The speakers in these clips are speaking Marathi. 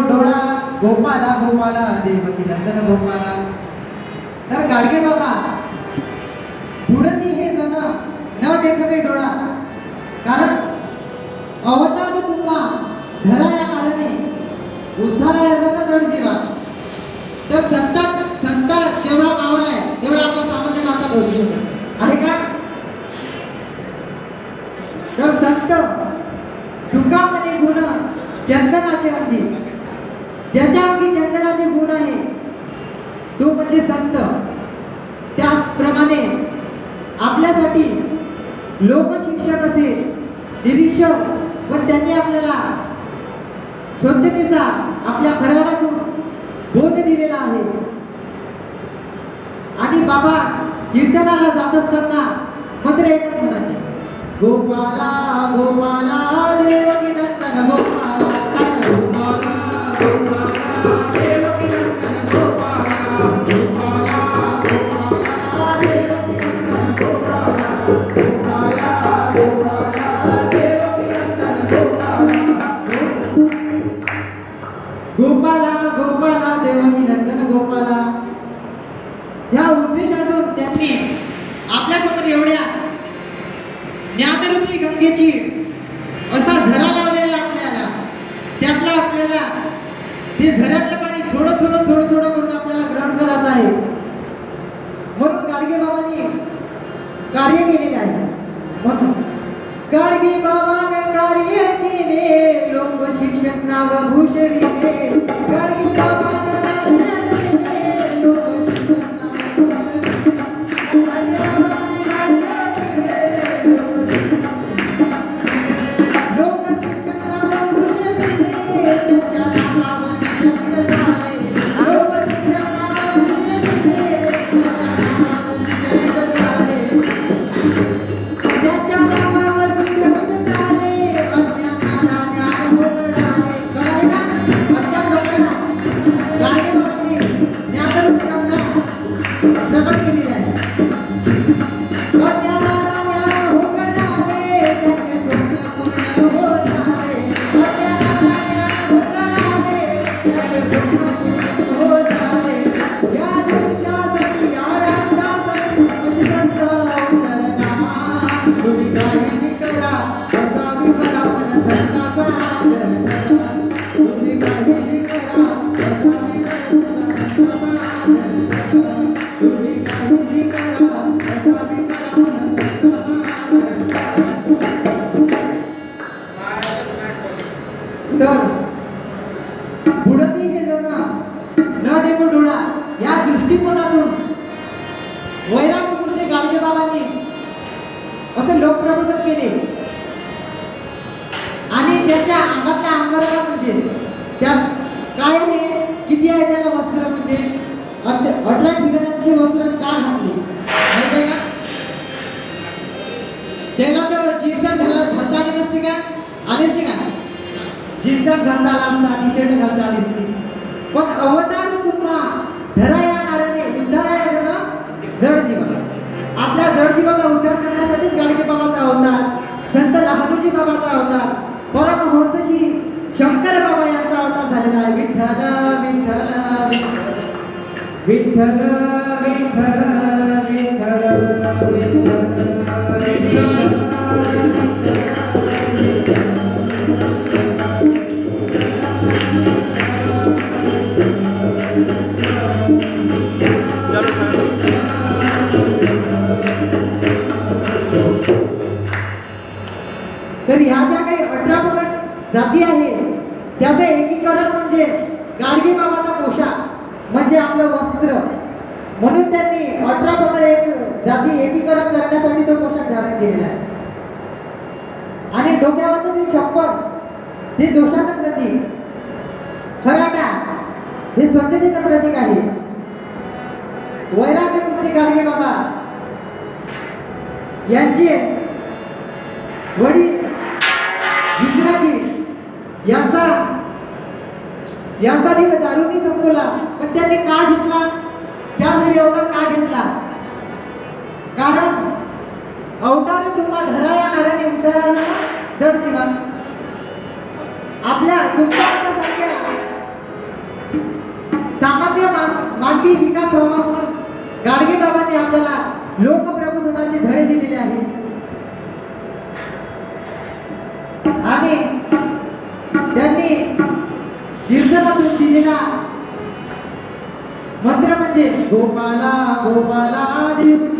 डोळा गोपाला गोपाला देवकी नंदन गोपाला. तर गाडगे बाबा बुडती हे धन न टेकवे डोळा. कारण अवतार तुम्हा धराया कारणे उद्धारा या धन जड जीवा. तर संता संता जेवढा पावर आहे तेवढा आपला सामान्य माणसा बसू शकतो. आहे का? तर संत तुकामध्ये गुण चंदनाचे अंगी ज्याच्या अंगी चंदनाचे गुण आहे तो म्हणजे संत. त्याचप्रमाणे आपल्यासाठी लोकशिक्षक असे निरीक्षक पण त्यांनी आपल्याला स्वच्छतेचा आपल्या घराण्यातून बोध दिलेला आहे. आणि बाबा कीर्तनाला जात असताना मंत्र एकच म्हणायचे गोपाला गोपाला देवकी नंदन गोपाला कार्य केलेलं आहे म्हणून गाडगे बाबाने कार्य केले लोक शिक्षण नाव भूषविले गाडगी बाबाने तर बुडती हे जण. न टेकू डोळा या दृष्टिकोनातून वैराग मूर्ती गाडगे बाबांनी असे लोकप्रबोधन केले. आणि त्याच्या अंगातल्या अंगारका म्हणजे त्यात काय आहे किती आहे त्याला वस्त्र म्हणजे? अठरा ठिकाणांचे वस्त्र का घातले? माहिती आहे का? त्याला तर जीवन झालं घालता आली नसते का? आली ते का? जीन्स घालता असता निषेध घालता दिसते पण अवतार तुम्हा धरा या नाराने उद्धारा या जण जड आपल्या जड जीवाचा उद्धार करण्यासाठीच गाडगे बाबाचा अवतार संत लहानुजी बाबाचा अवतार परमहंसशी शंकर बाबा यांचा अवतार झालेला आहे. विठ्ठल विठ्ठल विठ्ठल विठ्ठल विठ्ठल विठ्ठल जाती आहे. त्याचं एकीकरण म्हणजे गाडगे बाबाचा पोशाख म्हणजे आपलं वस्त्र. म्हणून त्यांनी अठरा पगड एक जाती एकीकरण करण्यासाठी तो पोशाख धारण केलेला आहे. आणि डोक्यावरचं ते छप्पन ते दोषाचं प्रतीक. खराटा हे स्वच्छतेचं प्रतीक आहे. वैराग्य मूर्ती गाडगे बाबा. यांचे वडील यांचा यांचा दिवस दारूनी संपवला पण त्यांनी का घेतला त्या घरी अवतार का घेतला कारण अवतार तुम्हा धराया कारण उद्धाराला धड जीवा. आपल्या तुमच्या सामान्य मानवी विकास व्हावा म्हणून गाडगे बाबांनी आपल्याला लोकप्रबोधनाचे धडे दिलेले आहेत आणि त्यांनी कीर्तनातून दिलेला मंत्र म्हणजे गोपाला गोपाला देव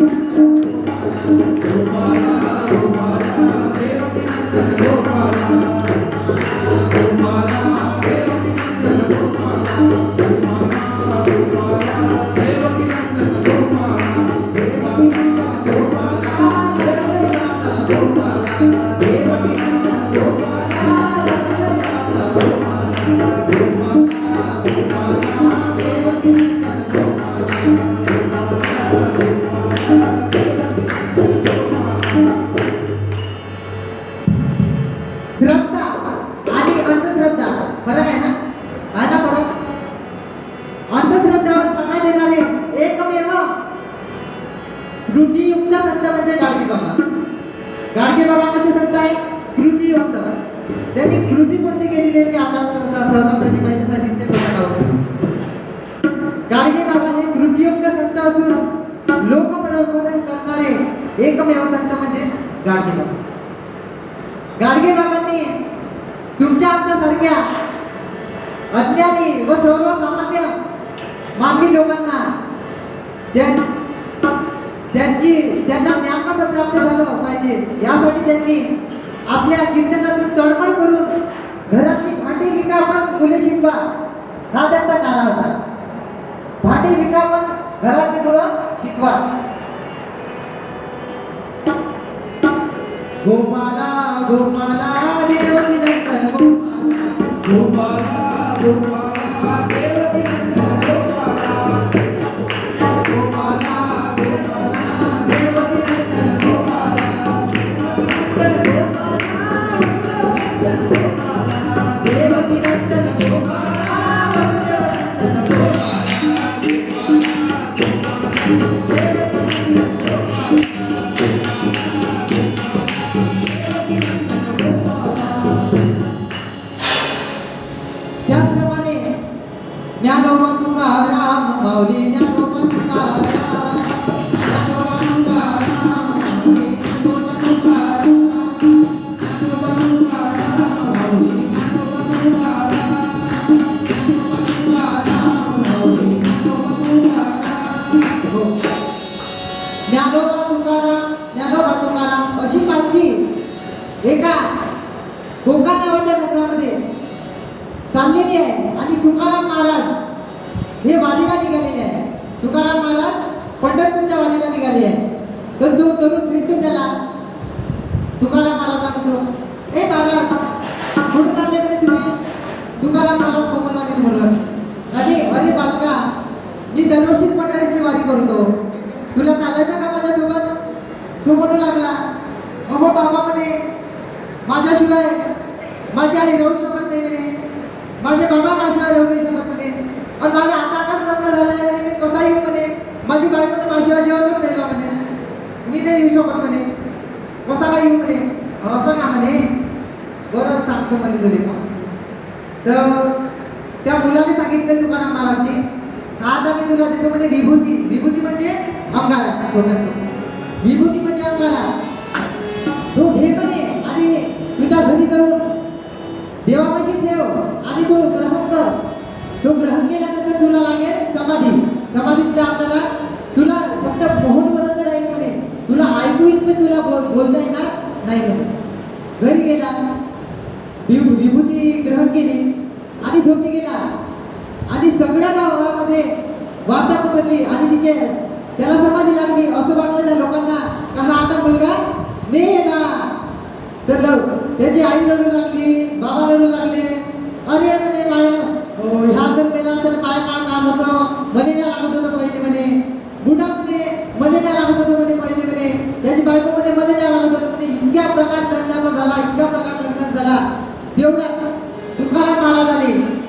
किती होतं. त्यांनी कृती कोणती केलेली आहे की आपल्याला सहजासहजी माहितीसाठी ते प्रश्न गाडगे बाबा हे कृतीयुक्त संत असून लोकप्रबोधन करणारे एकमेव संत म्हणजे गाडगे बाबा. गाडगे बाबांनी तुमच्या आमच्यासारख्या अज्ञानी व सर्वसामान्य मानवी लोकांना त्यांची त्यांना ज्ञान कसं प्राप्त झालं पाहिजे यासाठी त्यांनी आपल्या कीर्तनातून तळमळ करून घरातली भांडी विका पण मुले शिकवा. हा त्यांचा नारा होता? भांडी विका पण घरातली मुलं शिकवा. गोपाला गोपाला देवकी गोपाला गोपाला गोपाला. त्याचप्रमाणे ज्ञानोबा तुकाराम माऊली ज्ञानोबा तुकाराम ज्ञानोबा तुकाराम माऊली ज्ञानोबा तुकाराम ज्ञानोबा तुकाराम माऊली ज्ञानोबा तुकाराम ज्ञानोबा तुकाराम माऊली ज्ञानोबा तुकाराम ज्ञानोबा तुकाराम ज्ञानोबा तुकाराम अशी पालखी एका कोकण नावाच्या नगरामध्ये चाललेली आहे आणि तुकाराम महाराज हे वारीला निघालेले आहे. तुकाराम महाराज पंढरपूरच्या वारीला निघाले आहे. तर जो तरुण भेटतो त्याला तुकाराम महाराजला म्हणतो ए महाराज कुठे चालले म्हणे तुम्ही? तुकाराम महाराज कोमलवाणी म्हणलं अरे अरे बालका मी दरवर्षीच पंढरीची वारी करतो. तुला चालायचं का माझ्यासोबत? तो म्हणू लागला अहो बाबा म्हणे माझ्याशिवाय माझी आई रोज शकत नाही म्हणे माझे बाबा माझ्याशिवाय राहू नाही शकत म्हणे आणि माझं आता आताच लग्न झालं आहे म्हणे मी कसा येऊ म्हणे माझी बायको तर माझ्याशिवाय जेवतच नाही बा म्हणे मी नाही येऊ शकत म्हणे कसा काय येऊ म्हणे असं का म्हणे बरं सांगतो म्हणे तुले का तर त्या मुलाने सांगितलं तुकाराम महाराजने आज आम्ही तुला देतो म्हणे विभूती. विभूती म्हणजे अंगारा. स्वतंत्र. विभूती म्हणजे अंगारा. तो घे म्हणे आणि तुझ्या घरी जाऊन देवापाशी ठेव आणि तो ग्रहण कर. तो ग्रहण केल्यानंतर तुला लागेल समाधी. समाधीतल्या आपल्याला तुला फक्त मोहनवरच राहील म्हणे. तुला ऐकू येईल पण तुला बोल बोलता येणार नाही म्हणे. घरी गेला. विभू- विभूती ग्रहण केली आणि झोपी गेला. मध्ये वार्ता पसरली आणि तिचे त्याला समाधी लागली. असं वाटलं त्या लोकांना. का हा आता मुलगा मेला. तर लव त्याची आई रडू लागली बाबा रडू लागले. अरे म्हणे माय हो, ह्या जर मेला तर काय काय काम होतं? मला काय लागत होतं पहिले म्हणे. बुडा म्हणे मला काय लागत होतं म्हणे पहिले म्हणे. त्याची बायकोमध्ये म्हणे मला काय लागत होतं म्हणे. इतक्या प्रकार लढण्याचा झाला इतक्या प्रकार लढण्याचा झाला. तेवढा